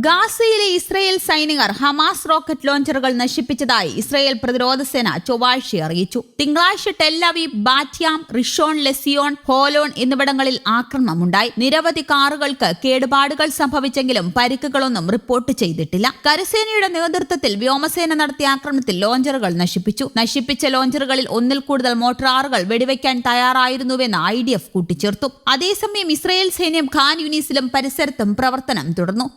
ഗാസയിലെ ഇസ്രയേൽ സൈനികർ Hamas rocket ലോഞ്ചറുകൾ നശിപ്പിച്ചതായി ഇസ്രയേൽ പ്രതിരോധ സേന ചൊവ്വാഴ്ച അറിയിച്ചു. തിങ്കളാഴ്ച ടെല്ലവി ബാറ്റ്യാം റിഷോൺ ലെസിയോൺ ഹോലോൺ എന്നിവിടങ്ങളിൽ ആക്രമണമുണ്ടായി. നിരവധി കാറുകൾക്ക് കേടുപാടുകൾ സംഭവിച്ചെങ്കിലും പരിക്കുകളൊന്നും റിപ്പോർട്ട് ചെയ്തിട്ടില്ല. കരസേനയുടെ നേതൃത്വത്തിൽ വ്യോമസേന നടത്തിയ ആക്രമണത്തിൽ ലോഞ്ചറുകൾ നശിപ്പിച്ചു. നശിപ്പിച്ച ലോഞ്ചറുകളിൽ ഒന്നിൽ കൂടുതൽ മോട്ടോറുകൾ വെടിവെക്കാൻ തയ്യാറായിരുന്നുവെന്ന് ഐ ഡി എഫ് കൂട്ടിച്ചേർത്തു. അതേസമയം ഇസ്രയേൽ സൈന്യം ഖാൻ യുനീസിലും പരിസരത്തും പ്രവർത്തനം തുടർന്നു.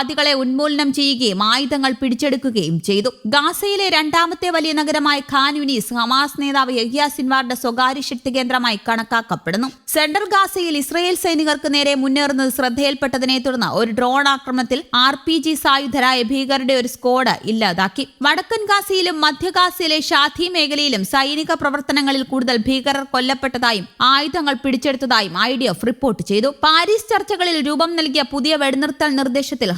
തീവ്രവാദികളെ ഉന്മൂലനം ചെയ്യുകയും ആയുധങ്ങൾ പിടിച്ചെടുക്കുകയും ചെയ്തു. ഗാസയിലെ രണ്ടാമത്തെ വലിയ നഗരമായ ഖാൻ യുനീസ് ഹമാസ് നേതാവ് യഹ്യ സിൻവാറിന്റെ സ്വകാര്യ ശക്തി കേന്ദ്രമായി കണക്കാക്കപ്പെടുന്നു. സെൻട്രൽ ഗാസയിൽ ഇസ്രയേൽ സൈനികർക്ക് നേരെ മുന്നേറുന്നത് ശ്രദ്ധയിൽപ്പെട്ടതിനെ തുടർന്ന് ഒരു ഡ്രോൺ ആക്രമണത്തിൽ ആർ പി ജി സായുധരായ ഭീകരരുടെ ഒരു സ്ക്വാഡ് ഇല്ലാതാക്കി. വടക്കൻ ഗാസയിലും മധ്യ ഗാസയിലെ ഷാധി മേഖലയിലും സൈനിക പ്രവർത്തനങ്ങളിൽ കൂടുതൽ ഭീകരർ കൊല്ലപ്പെട്ടതായും ആയുധങ്ങൾ പിടിച്ചെടുത്തതായും ഐ ഡി എഫ് റിപ്പോർട്ട് ചെയ്തു. പാരീസ് ചർച്ചകളിൽ രൂപം നൽകിയ പുതിയ വെടിനിർത്തൽ നിർദ്ദേശത്തിൽ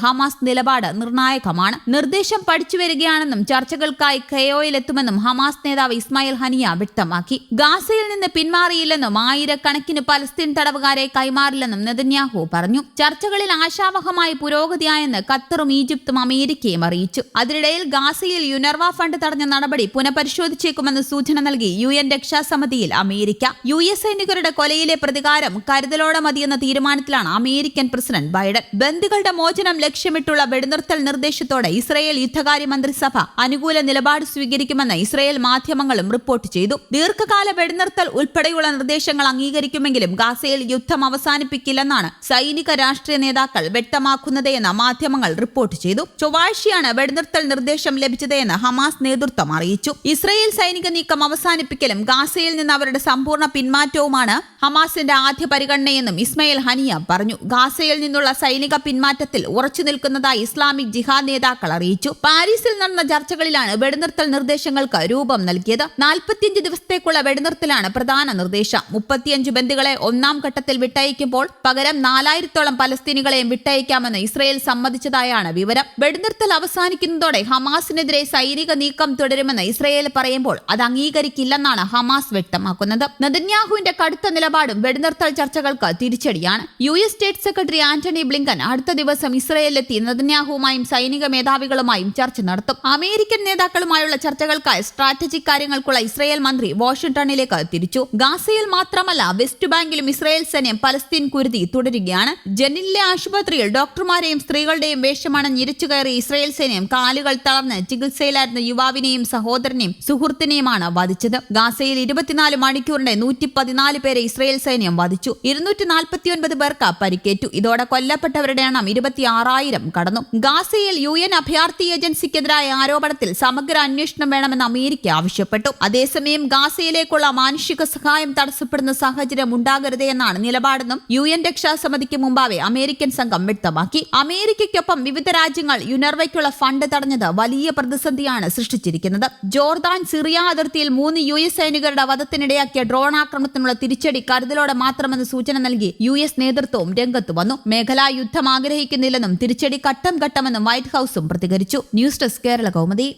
നിലപാട് നിർണായകമാണ്. നിർദ്ദേശം പഠിച്ചു വരികയാണെന്നും ചർച്ചകൾക്കായി കെയോയിലെത്തുമെന്നും ഹമാസ് നേതാവ് ഇസ്മായിൽ ഹനിയ വ്യക്തമാക്കി. ഗാസയിൽ നിന്ന് പിന്മാറിയില്ലെന്നും ആയിരക്കണക്കിന് പലസ്തീൻ തടവുകാരെ കൈമാറില്ലെന്നും നെതന്യാഹു പറഞ്ഞു. ചർച്ചകളിൽ ആശാവഹമായി പുരോഗതിയായെന്ന് ഖത്തറും ഈജിപ്തും അമേരിക്കയും അറിയിച്ചു. അതിനിടയിൽ ഗാസയിൽ യുനർവ ഫണ്ട് തടഞ്ഞ നടപടി പുനഃപരിശോധിച്ചേക്കുമെന്ന് സൂചന നൽകി യു എൻ രക്ഷാസമിതിയിൽ അമേരിക്ക. യു എസ് സൈനികരുടെ കൊലയിലെ പ്രതികാരം കരുതലോടെ മതിയെന്ന തീരുമാനത്തിലാണ് അമേരിക്കൻ പ്രസിഡന്റ് ബൈഡൻ. ബന്ദികളുടെ മോചനം ലക്ഷ്യമിട്ടുള്ള വെടിനിർത്തൽ നിർദ്ദേശത്തോടെ ഇസ്രയേൽ യുദ്ധകാര്യ മന്ത്രിസഭ അനുകൂല നിലപാട് സ്വീകരിക്കുമെന്ന് ഇസ്രയേൽ മാധ്യമങ്ങളും റിപ്പോർട്ട് ചെയ്തു. ദീർഘകാല വെടിനിർത്തൽ ഉൾപ്പെടെയുള്ള നിർദ്ദേശങ്ങൾ അംഗീകരിക്കുമെങ്കിലും ഗാസയിൽ യുദ്ധം അവസാനിപ്പിക്കില്ലെന്നാണ് സൈനിക രാഷ്ട്രീയ നേതാക്കൾ വ്യക്തമാക്കുന്നതെന്ന് മാധ്യമങ്ങൾ റിപ്പോർട്ട് ചെയ്തു. ചൊവ്വാഴ്ചയാണ് വെടിനിർത്തൽ നിർദ്ദേശം ലഭിച്ചതെന്ന് ഹമാസ് നേതൃത്വം അറിയിച്ചു. ഇസ്രയേൽ സൈനിക നീക്കം അവസാനിപ്പിക്കലും ഗാസയിൽ നിന്ന് അവരുടെ സമ്പൂർണ പിന്മാറ്റവുമാണ് ഹമാസിന്റെ ആദ്യ പരിഗണനയെന്നും ഇസ്മയിൽ ഹനിയ പറഞ്ഞു. ഗാസയിൽ നിന്നുള്ള സൈനിക പിന്മാറ്റത്തിൽ ഉറച്ചു നിൽക്കുന്നതായി ഇസ്ലാമിക് ജിഹാദ് നേതാക്കൾ അറിയിച്ചു. പാരീസിൽ നടന്ന ചർച്ചകളിലാണ് വെടിനിർത്തൽ നിർദ്ദേശങ്ങൾക്ക് രൂപം നൽകിയത്. നാൽപ്പത്തിയഞ്ച് ദിവസത്തേക്കുള്ള വെടിനിർത്തലാണ് പ്രധാന നിർദ്ദേശം. മുപ്പത്തിയഞ്ച് ബന്ദികളെ ഒന്നാം ഘട്ടത്തിൽ വിട്ടയക്കുമ്പോൾ പകരം നാലായിരത്തോളം പലസ്തീനികളെയും വിട്ടയക്കാമെന്ന് ഇസ്രയേൽ സമ്മതിച്ചതായാണ് വിവരം. വെടിനിർത്തൽ അവസാനിക്കുന്നതോടെ ഹമാസിനെതിരെ സൈനിക നീക്കം തുടരുമെന്ന് ഇസ്രയേൽ പറയുമ്പോൾ അത് അംഗീകരിക്കില്ലെന്നാണ് ഹമാസ് വ്യക്തമാക്കുന്നത്. നെതന്യാഹുവിന്റെ കടുത്ത നിലപാടും വെടിനിർത്തൽ ചർച്ചകൾക്ക് തിരിച്ചടിയാണ്. U S state secretary Antony Blinken അടുത്ത ദിവസം ഇസ്രയേലിലെത്തി നെതന്യാഹുവുമായും സൈനിക മേധാവികളുമായും ചർച്ച നടത്തും. അമേരിക്കൻ നേതാക്കളുമായുള്ള ചർച്ചകൾക്കായി സ്ട്രാറ്റജിക് കാര്യങ്ങൾക്കുള്ള ഇസ്രയേൽ മന്ത്രി വാഷിംഗ്ടണിലേക്ക് തിരിച്ചു. ഗാസയിൽ മാത്രമല്ല വെസ്റ്റ് ബാങ്കിലും ഇസ്രയേൽ സൈന്യം പലസ്തീൻ കുരുതി തുടരുകയാണ്. ജനിലെ ആശുപത്രിയിൽ ഡോക്ടർമാരെയും സ്ത്രീകളുടെയും വേഷമാണ് ഞെരിച്ചു കയറി ഇസ്രയേൽ സൈന്യം കാലുകൾ തളർന്ന് ചികിത്സയിലായിരുന്ന യുവാവിനെയും സഹോദരനെയും സുഹൃത്തിനെയുമാണ് വധിച്ചത്. ഗാസയിൽ ഇരുപത്തിനാല് മണിക്കൂറിന്റെ നൂറ്റി പതിനാല് പേരെ ഇസ്രയേൽ സൈന്യം വധിച്ചു. ഇരുന്നൂറ്റി നാൽപ്പത്തിയൊൻപത് പേർക്ക് പരിക്കേറ്റു. ഇതോടെ കൊല്ലപ്പെട്ടവരുടെ എണ്ണം ഇരുപത്തിയാറായിരം കടന്നു. ഗാസയിൽ യു എൻ അഭയാർത്ഥി ഏജൻസിക്കെതിരായ ആരോപണത്തിൽ സമഗ്ര അന്വേഷണം വേണമെന്ന് അമേരിക്ക ആവശ്യപ്പെട്ടു. അതേസമയം ഗാസയിലേക്കുള്ള മാനുഷിക സഹായം തടസ്സപ്പെടുന്ന സാഹചര്യം ഉണ്ടാകരുത് എന്നാണ് നിലപാടെന്നും യു എൻ രക്ഷാസമിതിക്ക് മുമ്പാകെ അമേരിക്കൻ സംഘം വ്യക്തമാക്കി. അമേരിക്കയ്ക്കൊപ്പം വിവിധ രാജ്യങ്ങൾ യുനർവയ്ക്കുള്ള ഫണ്ട് തടഞ്ഞത് വലിയ പ്രതിസന്ധിയാണ് സൃഷ്ടിച്ചിരിക്കുന്നത്. ജോർദാൻ സിറിയ അതിർത്തിയിൽ മൂന്ന് യു എസ് സൈനികരുടെ വധത്തിനിടയാക്കിയ ഡ്രോൺ ആക്രമണത്തിനുള്ള തിരിച്ചടി കരുതലോടെ മാത്രമെന്ന് സൂചന നൽകി യു എസ് നേതൃത്വവും രംഗത്ത് വന്നു. മേഖലാ യുദ്ധം ആഗ്രഹിക്കുന്നില്ലെന്നും തിരിച്ചടി ഘട്ടം ഘട്ടമെന്നും വൈറ്റ് ഹൌസും പ്രതികരിച്ചു. News desk Kerala Kaumudi.